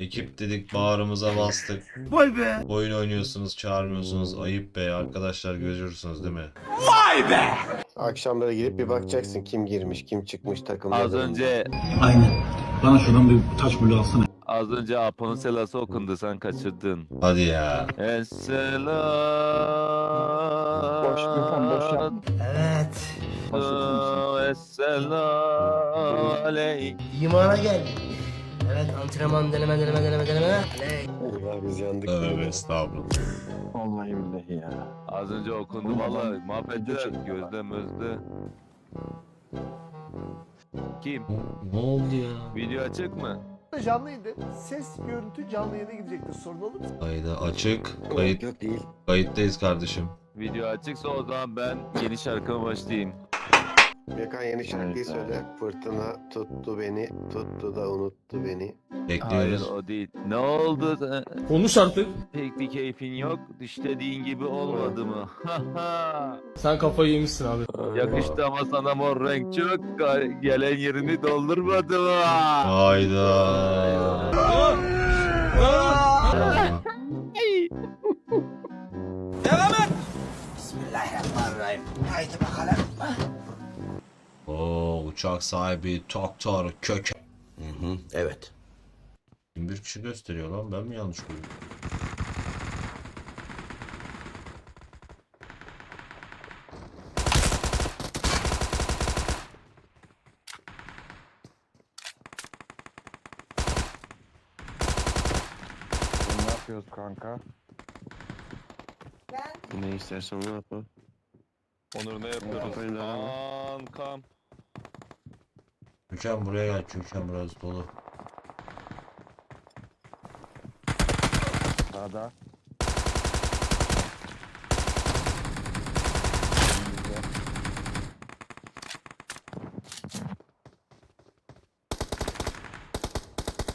Ekip dedik bağrımıza bastık. Vay be. Oyun oynuyorsunuz çağırmıyorsunuz. Ayıp be arkadaşlar görüyorsunuz değil mi? Akşamları girip bir bakacaksın kim girmiş, kim çıkmış takımda. Az önce Aynen. Bana şuradan bir taş bulu alsana. az önce Apo'nun selası okundu sen kaçırdın. Hadi ya. Esselam. Boş mikrofon, boş yap. Evet. Esselam aleyk. İmana gel. Evet antrenman deneme deneme deneme deneme. Aley. Eyvah biz yandık. Tövbe estağfurullah. Vallahi billahi ya. Az önce okundu valla mahvettiler gözde mözde. Kim? Ne oldu ya? Video açık mı? Canlıydı. Ses, görüntü canlı yayına gidecektir. Sorun olur mu? Kaydı açık. Kayıt, Yok değil. kayıttayız kardeşim. Video açıksa o zaman ben yeni şarkıma başlayayım. Gökhan yeni şarkıyı Evet, söyle. Fırtına tuttu beni, tuttu da unuttu beni. Hayır Bekliyoruz. o değil. Ne oldu? sen- Konuş artık. Pek bir keyfin yok. İstediğin gibi olmadı mı? Sen kafayı yemişsin abi. Yakıştı ama sana mor renk çok. Ga- Gelen yerini doldurmadı mı? Hayda. Bismillahirrahmanirrahim. Haydi bakalım. Oo uçak sahibi doktor kök. Hı hı, evet. Bir kişi gösteriyor lan ben mi yanlış görüyorum? Ne yapıyoruz kanka? Ne istersen onu yap. ha. Onur ne yapıyoruz? Kankam. Köken buraya gel köken biraz dolu. Sağda.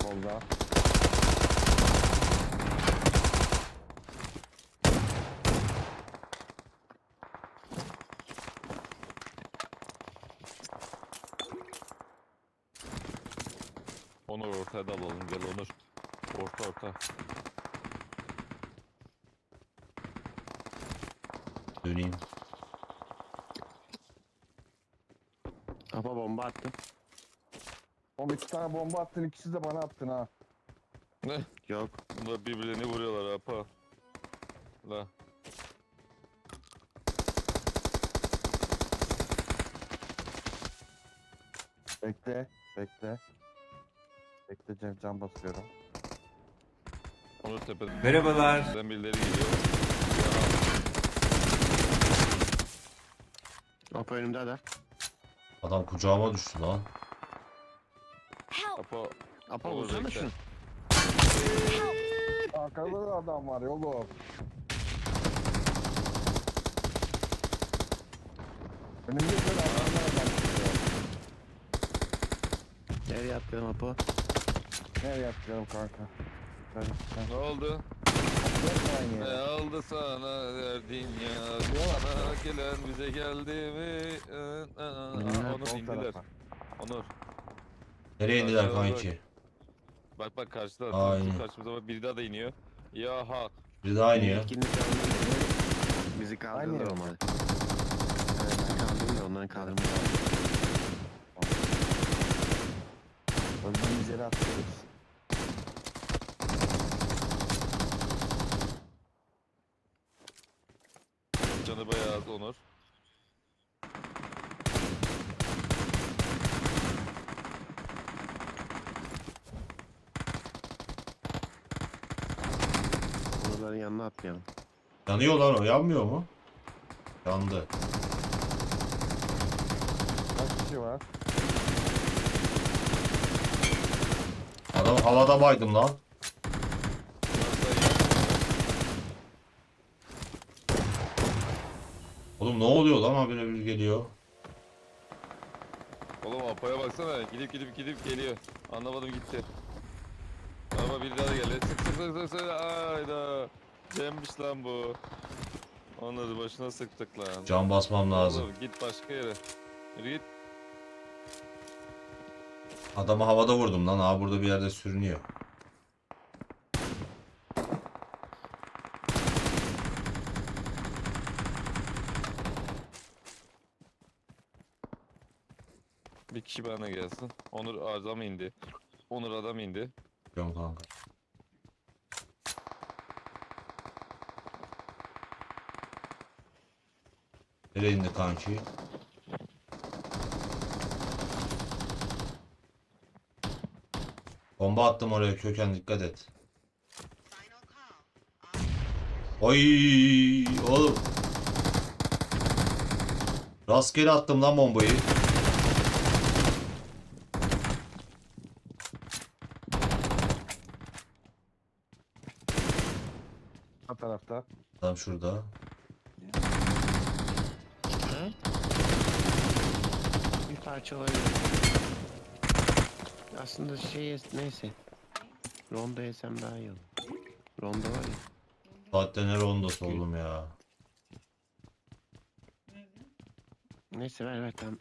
Solda. Ortaya dalalım gel Onur. Orta orta. Döneyim. Kafa bomba attı. Oğlum iki tane bomba attın ikisi de bana attın ha. Yok. Bunlar birbirlerini vuruyorlar apa. La. Bekle. Bekle. Bekle Cem can basıyorum. Onur tepeden Merhabalar. birileri geliyor. Apo önümde de. Adam kucağıma düştü lan. Apa Apo Olur, vursana bekle. şunu. Arkada da adam var oğlum. Önümde böyle adamlar var. Nereye atlayalım Apo? Nereye atlayalım kanka? Ne oldu? Ne yere? oldu sana derdin ya? Sana gelen bize geldi mi? Ee, aa, Bilmem, Onur Sol indiler. tarafa. Onur. Nereye indiler Bak, bak, kanki? Bak bak karşıda. Aynen. Karşımıza bak biri daha da iniyor. Ya ha. Biri daha iniyor. Kaldırdı. Bizi kaldırdılar Aynı ama. Evet da onların kaldırması lazım. Öldüğümüz yere atlıyoruz. Canı bayağı az Onur. Onların yanına atlayalım. Yanıyor lan o yanmıyor mu? Yandı. Kaç kişi var? Adam havada baydım lan. Biraz daha iyi. Oğlum ne oluyor lan habire bir geliyor. Oğlum Apo'ya baksana. Gidip gidip gidip geliyor. Anlamadım gitti. Ama biri daha da geldi. Sık sık sık sık sık. Ayda. Cemmiş lan bu. Onları başına sıktık lan. Can basmam lazım. Oğlum git başka yere. Yürü git. Adamı havada vurdum lan. Aa burada bir yerde sürünüyor. Bir kişi bana gelsin. Onur adam indi. Onur adam indi. Yok kanka. Nereye indi kanki? Bomba attım oraya köken dikkat et. Oy oğlum. Rastgele attım lan bombayı. O tarafta. Adam şurada. Bir parça olabilir. Aslında şey neyse. Ronda yesem daha iyi olur. Ronda var ya. Saatte ne rondosu oğlum ya. Neyse ver ver tamam.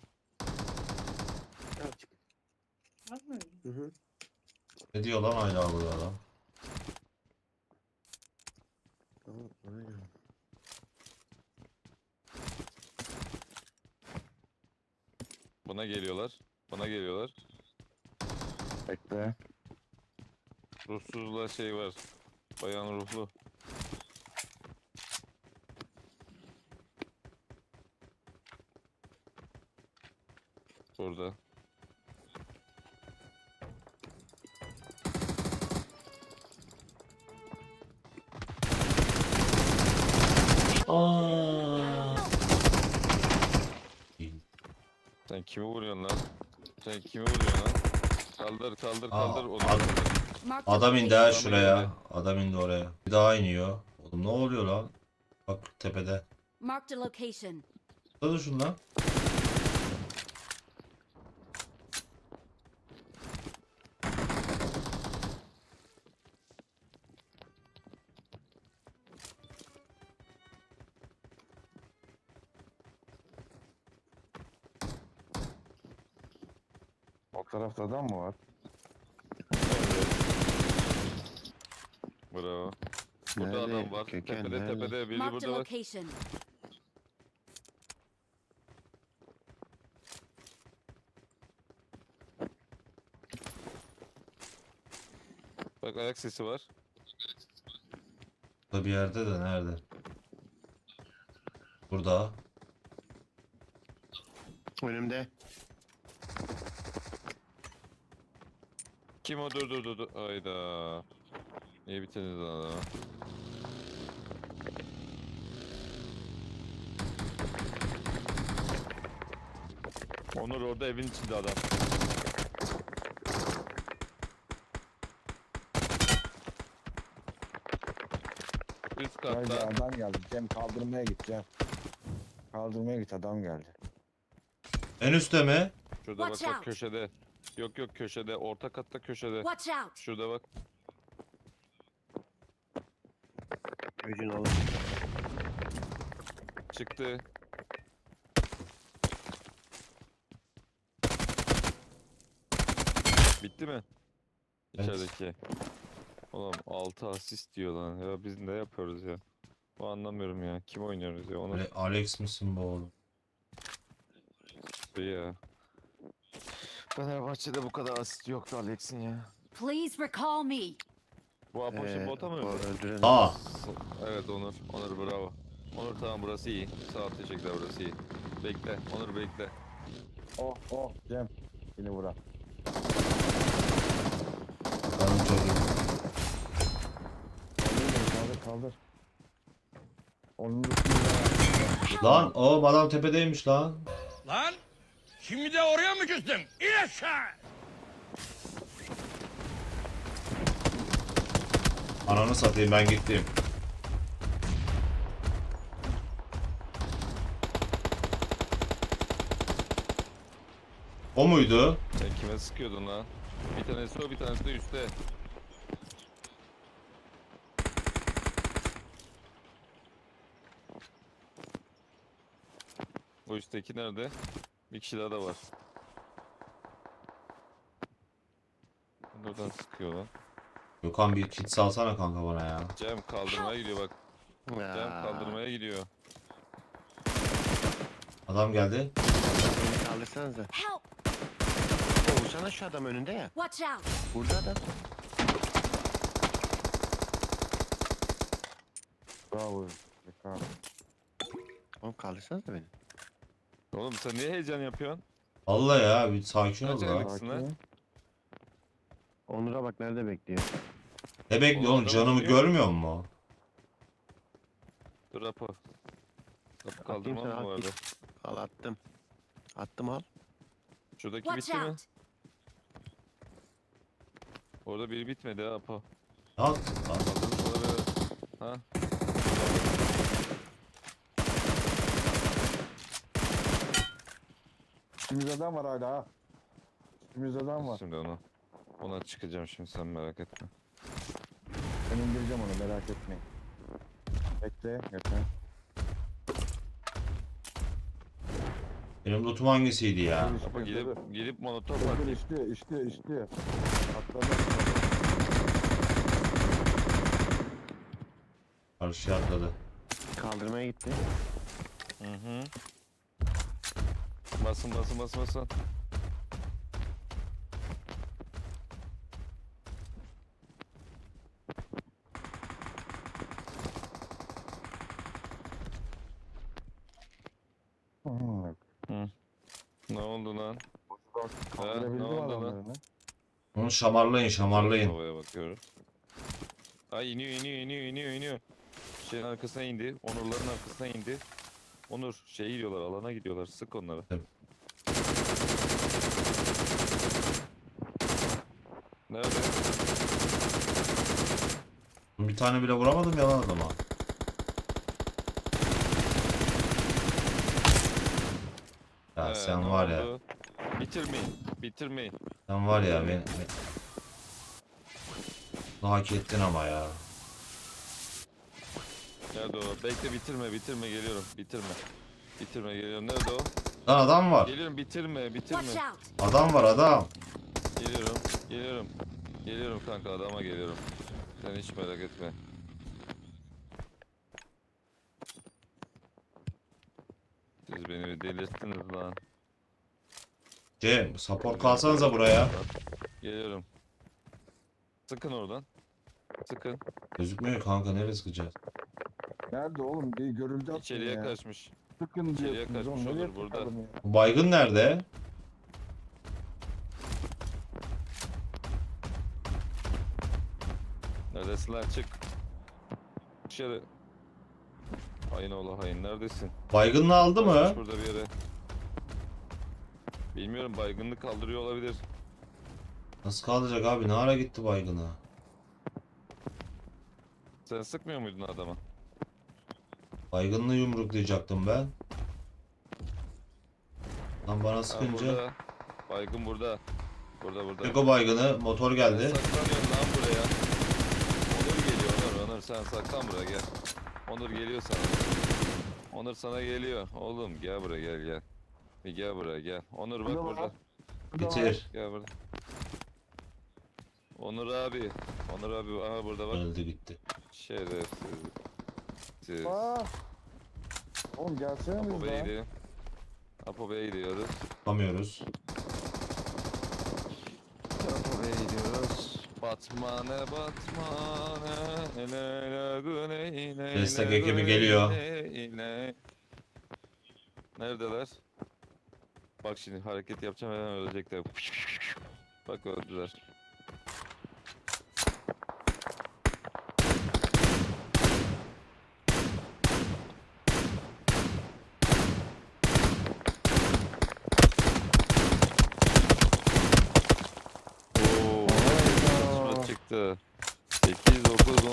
Ne diyor lan hala burada adam? Tamam, aynen. Buna geliyorlar. Bana geliyorlar. Bekle. Ruhsuzla şey var. Bayan ruhlu. Burada. Sen kimi vuruyorsun lan? Sen kimi vuruyorsun lan? Kaldır kaldır kaldır. onu ad- kaldır. Marked a Adam indi ha Adam şuraya. Adam indi oraya. Bir daha iniyor. Oğlum ne oluyor lan? Bak tepede. Marked a location. Dur şunu lan. Tarafta adam mı var? Bravo. Burada Nerede? adam var. Köken tepede nerede? tepede biri Marked a burada var. location. Bak ayak sesi var. Burada bir yerde de nerede? Burada. Önümde. Kim o? Dur dur dur dur. Hayda. Niye bitirdiniz adamı? Onur orada evin içinde adam. Üst Geldi katta. adam geldi. Cem kaldırmaya git Cem. Kaldırmaya git adam geldi. En üstte mi? Şurada bak Watch bak out. köşede. Yok yok köşede. Orta katta köşede. Watch out. Şurada bak. Öcün olur. Çıktı. Bitti mi? Evet. İçerideki. Oğlum 6 asist diyor lan. Ya biz ne yapıyoruz ya? Bu anlamıyorum ya. Kim oynuyoruz ya? Onu Ale- Alex misin bu oğlum? ya. Fenerbahçe'de bu kadar asist yoktu Alex'in ya. Please recall me. Bu Apoş'un Ee, bota mı? o öldüren. Aa. Evet Onur. Onur bravo. Onur tamam burası iyi. Sağ ol teşekkürler burası iyi. Bekle. Onur bekle. Oh oh Cem. Yine vuran. Benim çocuğum. Kaldır kaldır kaldır. Onun üstünde Lan oğlum adam tepedeymiş. Lan! Şimdi de oraya mı küstüm? İn aşağı! Ananı satayım ben gittim. O muydu? Sen kime sıkıyordun lan? Bir tanesi o bir tanesi de üstte. O üstteki nerede? Bir kişi daha da var. Buradan sıkıyor lan. Gökhan bir kit salsana kanka bana ya. Cem kaldırmaya gidiyor bak. Cem Ya. kaldırmaya gidiyor. Adam geldi. Beni Kaldırsanıza. Help. Kaldırsana şu adam önünde ya. Watch out! Burada adam. Bravo. Zeka. Oğlum kaldırsanız da beni. Oğlum sen niye heyecan yapıyorsun? Allah ya bir sakin ol Kaç la. aylık? Aslında. Sakin. Onur'a bak nerede bekliyor. Ne bekliyor oğlum Oğlum, canımı bakıyor. görmüyor mu? Dur Apo. Kapı kaldırmam sana, mı vardı? Al attım. Attım al. Şuradaki Watch bitti mi? out! Orada biri bitmedi ha Apo. Al. Kaldırmış olabilir. Ha? Üstümüzde adam var hala ha. Üstümüzde adam var. Şimdi onu. Ona çıkacağım şimdi sen merak etme. Ben indireceğim onu merak etmeyin. Bekle yakın. Benim lootum hangisiydi ya? Dur, gelip gelip molotof Dur, atayım. işliyor işliyor işliyor. Atladı. Karşıya atladı. Kaldırmaya gitti. Hı hı. Basın basın basın basın. Ne oldu lan? Ha, ne oldu lan? Onu şamarlayın şamarlayın. Havaya bakıyoruz. Ay iniyor iniyor iniyor iniyor iniyor. Şeyin arkasına indi. Onurların arkasına indi. Onur şey gidiyorlar alana gidiyorlar. Sık onları. Evet. Nerede? Bir tane bile vuramadım yalan adama. Ya He, sen ne var ya. oldu? Bitirmeyin. Bitirmeyin. Sen var ya ben... Bunu hak ettin ama ya. Nerede o? Bekle bitirme bitirme geliyorum. Bitirme. Bitirme geliyorum. Nerede o? Lan adam var. Geliyorum bitirme bitirme. Watch out! Adam var adam. Geliyorum. Geliyorum. Geliyorum kanka adama geliyorum. Sen hiç merak etme. Siz beni bir delirttiniz lan. Cem support kalsanıza buraya. Geliyorum. Sıkın oradan. Sıkın. Gözükmüyor kanka nereye sıkacağız? Nerede oğlum? Bir görüldü atıyor İçeriye ya. kaçmış. Sıkın İçeriye diyorsunuz oğlum. kaçmış Nereye olur burada. sıkalım ya? Bu baygın nerede? Lan çık. Dışarı. Hain oğlu hain neredesin? Baygınını aldı mı? Kaçmış burada bir yere. Bilmiyorum baygınlık kaldırıyor olabilir. Nasıl kalacak abi? Ne ara gitti baygına? Sen sıkmıyor muydun adama? Baygınını yumruklayacaktım ben. Lan bana Ha, sıkınca. burada. Baygın burada. Burada burada. Eko baygını motor geldi. saklanıyorsun lan buraya. Onur geliyor Onur. Onur sen saklan buraya gel. Onur geliyor sana. Onur sana geliyor. Oğlum gel buraya gel gel. Bir gel buraya gel. Onur bak Burada. Bitir. Gel burada. Onur abi. Onur abi aha burada bak. Öldü gitti. Şerefsiz. Siz. Aa! Oğlum gelsene Apo biz Bey'e lan. gidelim. Apo Bey'e gidiyoruz. Tutamıyoruz. Apo Bey'e gidiyoruz. Batmane batmane leyla güney leyla Destek ekibi geliyor. Neredeler? Bak şimdi hareket yapacağım hemen ölecekler. Bak öldüler. Oo, Çıktı. 8, 9, 10,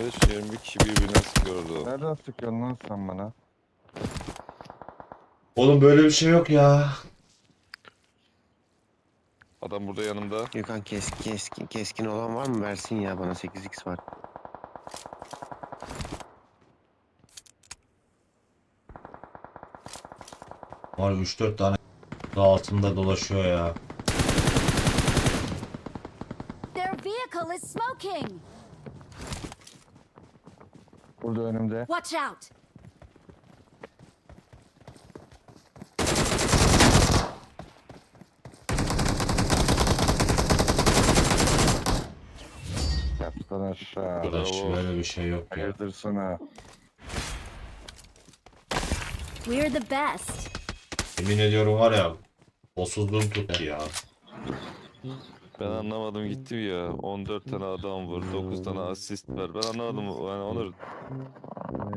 15, 20 kişi birbirine sıkıyordu. Nereden sıkıyorsun lan sen bana? Oğlum böyle bir şey yok ya. Adam burada yanımda. Gökhan kes, keskin, keskin olan var mı? Versin ya bana 8x var. Var 3-4 tane da altında dolaşıyor ya. is smoking. Burada önümde. Watch out. Yaptan aşağı. Arkadaş şey, böyle bir şey yok ya. Hayırdır sana. We're the best. Emin ediyorum var ya. Bosuzluğum tuttu ya. Ben anlamadım gitti ya. 14 tane adam vur, 9 tane asist ver. Ben anlamadım. Yani Onur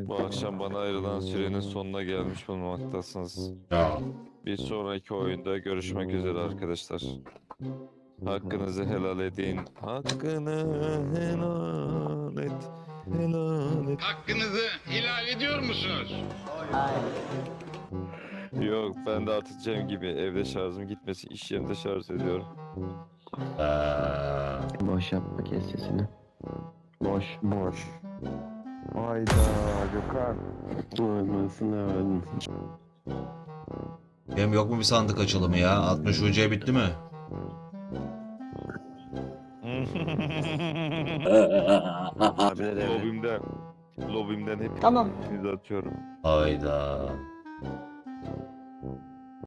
bu akşam bana ayrılan sürenin sonuna gelmiş bulunmaktasınız. Ya. Bir sonraki oyunda görüşmek üzere arkadaşlar. Hakkınızı helal edin. Hakkını helal et. Helal et. Hakkınızı helal ediyor musunuz? Yok ben de artık Cem gibi evde şarjım gitmesin iş yerinde şarj ediyorum. Eee, Boş yapma kes sesini. Boş. Boş. Hayda Gökhan. Olmasın avradın. benim yok mu bir sandık açılımı ya? 60 UC bitti mi? Abine de lobimden. Lobimden hep Tamam. atıyorum. Hayda.